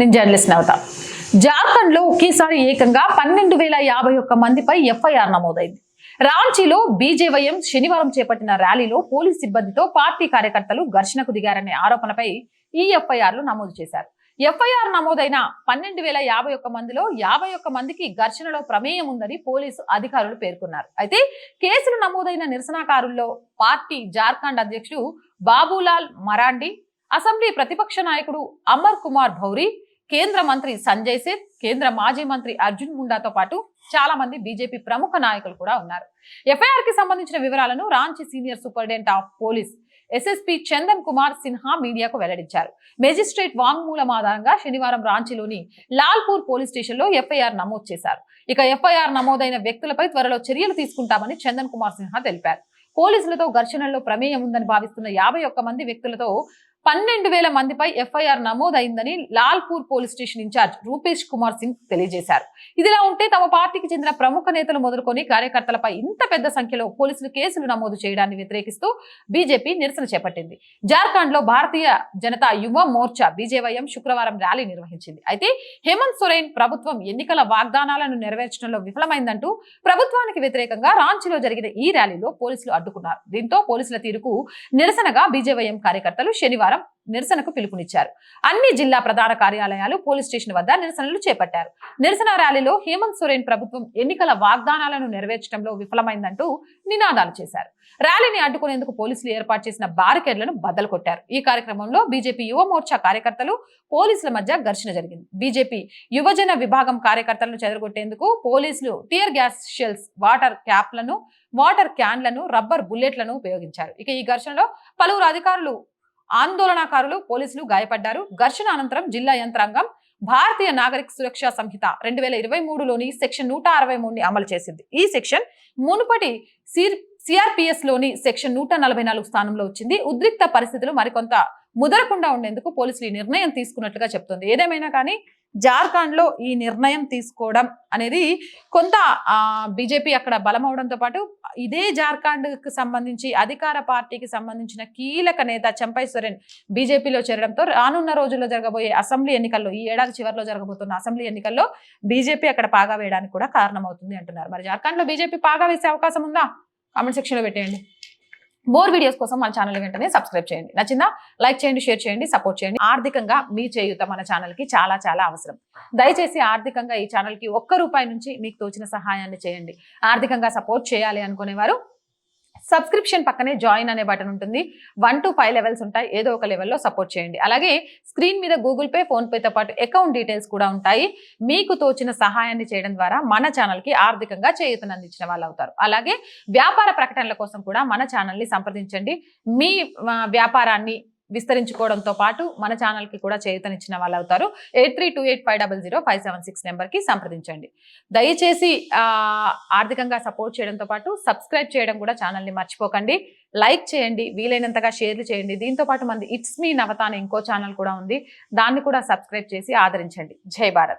నేను జర్నలిస్ట్ని నవత జార్ఖండ్లో ఒకేసారి ఏకంగా పన్నెండు వేల యాభై ఒక్క మందిపై ఎఫ్ఐఆర్ నమోదైంది. రాంచీలో బీజేవైఎం శనివారం చేపట్టిన ర్యాలీలో పోలీస్ సిబ్బందితో పార్టీ కార్యకర్తలు ఘర్షణకు దిగారనే ఆరోపణపై ఈ ఎఫ్ఐఆర్లు నమోదు చేశారు. ఎఫ్ఐఆర్ నమోదైన పన్నెండు వేల యాభై ఒక్క మందిలో యాభై ఒక్క మందికి ఘర్షణలో ప్రమేయం ఉందని పోలీసు అధికారులు పేర్కొన్నారు. అయితే కేసులు నమోదైన నిరసనకారుల్లో పార్టీ జార్ఖండ్ అధ్యక్షుడు బాబులాల్ మరాండి అసెంబ్లీ ప్రతిపక్ష నాయకుడు అమర్ కుమార్ భౌరి కేంద్ర మంత్రి సంజయ్ సేత్ కేంద్ర మాజీ మంత్రి అర్జున్ ముండాతో పాటు చాలా మంది బీజేపీ ప్రముఖ నాయకులు కూడా ఉన్నారు. ఎఫ్ఐఆర్కి సంబంధించిన వివరాలను Ranchi senior superintendent of police SSP Chandan Kumar Sinha మీడియాకు వెల్లడించారు. మేజిస్ట్రేట్ వాంగ్మూలం ఆధారంగా శనివారం రాంచీలోని లాల్పూర్ పోలీస్ స్టేషన్లో ఎఫ్ఐఆర్ నమోదు చేశారు. ఇక ఎఫ్ఐఆర్ నమోదైన వ్యక్తులపై త్వరలో చర్యలు తీసుకుంటామని చందన్ కుమార్ సిన్హా తెలిపారు. పోలీసులతో ఘర్షణల్లో ప్రమేయం ఉందని భావిస్తున్న యాభై ఒక్క మంది వ్యక్తులతో పన్నెండు వేల మందిపై FIR నమోదైందని Lalpur police station incharge Rupesh Kumar Singh తెలియజేశారు. ఇదిలా ఉంటే తమ పార్టీకి చెందిన ప్రముఖ నేతలు మొదలుకొని కార్యకర్తలపై ఇంత పెద్ద సంఖ్యలో పోలీసులు కేసులు నమోదు చేయడాన్ని వ్యతిరేకిస్తూ బీజేపీ నిరసన చేపట్టింది. జార్ఖండ్లో భారతీయ జనతా యువ మోర్చా బీజేవైఎం శుక్రవారం ర్యాలీ నిర్వహించింది. అయితే హేమంత్ సొరేన్ ప్రభుత్వం ఎన్నికల వాగ్దానాలను నెరవేర్చడంలో విఫలమైందంటూ ప్రభుత్వానికి వ్యతిరేకంగా రాంచీలో జరిగిన ఈ ర్యాలీలో పోలీసులు అడ్డుకున్నారు. దీంతో పోలీసుల తీరుకు నిరసనగా బీజేవైఎం కార్యకర్తలు శనివారం నిరసనకు పిలుపునిచ్చారు. అన్ని జిల్లా ప్రధాన కార్యాలయాలు పోలీస్ స్టేషన్ వద్ద నిరసనలు చేపట్టారు. నిరసన ర్యాలీలో హేమంత్ సోరెన్ ప్రభుత్వం ఎన్నికల వాగ్దానాలను నెరవేర్చడంలో విఫలమైందంటూ నినాదాలు చేశారు. ర్యాలీని అడ్డుకునేందుకు పోలీసులు ఏర్పాటు చేసిన బారికేడ్లను బద్దలు కొట్టారు ఈ కార్యక్రమంలో బీజేపీ యువ మోర్చా కార్యకర్తలు పోలీసుల మధ్య ఘర్షణ జరిగింది. బీజేపీ యువజన విభాగం కార్యకర్తలను చెదరగొట్టేందుకు పోలీసులు టియర్ గ్యాస్ షెల్స్ వాటర్ క్యాప్లను వాటర్ క్యాన్లను రబ్బర్ బుల్లెట్లను ఉపయోగించారు. ఇక ఈ ఘర్షణలో పలువురు అధికారులు ఆందోళనకారులు పోలీసులు గాయపడ్డారు. ఘర్షణ అనంతరం జిల్లా యంత్రాంగం భారతీయ నాగరిక సురక్షా సంహిత రెండు వేల ఇరవై మూడులోని సెక్షన్ నూట అరవై మూడుని అమలు చేసింది. ఈ సెక్షన్ మునుపటి సిఆర్పిఎస్లోని సెక్షన్ నూట నలభై నాలుగు స్థానంలో వచ్చింది. ఉద్రిక్త పరిస్థితులు మరికొంత ముదరకుండా ఉండేందుకు పోలీసులు ఈ నిర్ణయం తీసుకున్నట్లుగా చెప్తుంది. ఏదేమైనా కానీ జార్ఖండ్లో ఈ నిర్ణయం తీసుకోవడం అనేది కొంత బీజేపీ అక్కడ బలం అవడంతో పాటు ఇదే జార్ఖండ్కు సంబంధించి అధికార పార్టీకి సంబంధించిన కీలక నేత చంపై సోరెన్ బీజేపీలో చేరడంతో రానున్న రోజుల్లో జరగబోయే అసెంబ్లీ ఎన్నికల్లో ఈ ఏడాది చివరిలో జరగబోతున్న అసెంబ్లీ ఎన్నికల్లో బీజేపీ అక్కడ పాగా వేయడానికి కూడా కారణమవుతుంది అంటున్నారు. మరి జార్ఖండ్లో బీజేపీ పాగా వేసే అవకాశం ఉందా? కామెంట్ సెక్షన్లో పెట్టేయండి. మోర్ వీడియోస్ కోసం మన ఛానల్ వెంటనే సబ్స్క్రైబ్ చేయండి. నచ్చిందా? లైక్ చేయండి షేర్ చేయండి సపోర్ట్ చేయండి. ఆర్థికంగా మీ చేయుత మన ఛానల్కి చాలా చాలా అవసరం. దయచేసి ఆర్థికంగా ఈ ఛానల్కి ఒక్క రూపాయి నుంచి మీకు తోచిన సహాయాన్ని చేయండి. ఆర్థికంగా సపోర్ట్ చేయాలి అనుకునేవారు సబ్స్క్రిప్షన్ పక్కనే జాయిన్ అనే బటన్ ఉంటుంది. వన్ టు ఫైవ్ లెవెల్స్ ఉంటాయి. ఏదో ఒక లెవెల్లో సపోర్ట్ చేయండి. అలాగే స్క్రీన్ మీద గూగుల్ పే ఫోన్ పేతో పాటు అకౌంట్ డీటెయిల్స్ కూడా ఉంటాయి. మీకు తోచిన సహాయాన్ని చేయడం ద్వారా మన ఛానల్కి ఆర్థికంగా చేయూతను అందించిన వాళ్ళు అవుతారు అలాగే వ్యాపార ప్రకటనల కోసం కూడా మన ఛానల్ని సంప్రదించండి. మీ వ్యాపారాన్ని విస్తరించుకోవడంతో పాటు మన ఛానల్కి కూడా చేయూతనిచ్చిన వాళ్ళు అవుతారు eight three two eight five double zero five seven six నెంబర్కి సంప్రదించండి. దయచేసి ఆర్థికంగా సపోర్ట్ చేయడంతో పాటు సబ్స్క్రైబ్ చేయడం కూడా ఛానల్ని మర్చిపోకండి. లైక్ చేయండి వీలైనంతగా షేర్లు చేయండి. దీంతో పాటు మంది ఇట్స్ మీ నవత అనే ఇంకో ఛానల్ కూడా ఉంది. దాన్ని కూడా సబ్స్క్రైబ్ చేసి ఆదరించండి. జై భారత్.